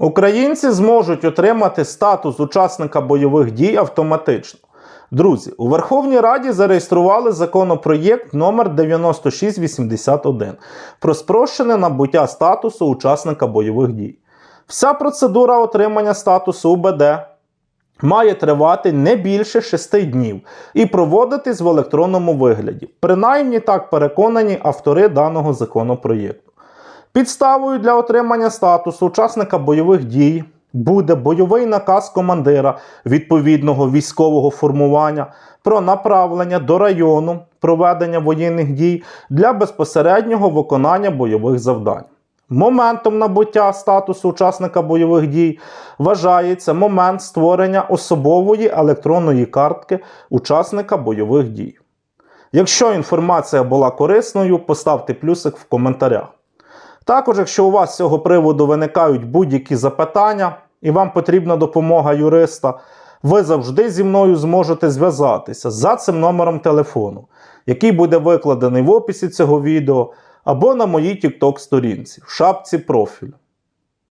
Українці зможуть отримати статус учасника бойових дій автоматично. Друзі, у Верховній Раді зареєстрували законопроєкт номер 9681 про спрощене набуття статусу учасника бойових дій. Вся процедура отримання статусу УБД має тривати не більше 6 днів і проводитись в електронному вигляді. Принаймні так переконані автори даного законопроєкту. Підставою для отримання статусу учасника бойових дій буде бойовий наказ командира відповідного військового формування про направлення до району проведення воєнних дій для безпосереднього виконання бойових завдань. Моментом набуття статусу учасника бойових дій вважається момент створення особової електронної картки учасника бойових дій. Якщо інформація була корисною, поставте плюсик в коментарях. Також, якщо у вас з цього приводу виникають будь-які запитання і вам потрібна допомога юриста, ви завжди зі мною зможете зв'язатися за цим номером телефону, який буде викладений в описі цього відео або на моїй TikTok сторінці в шапці профілю.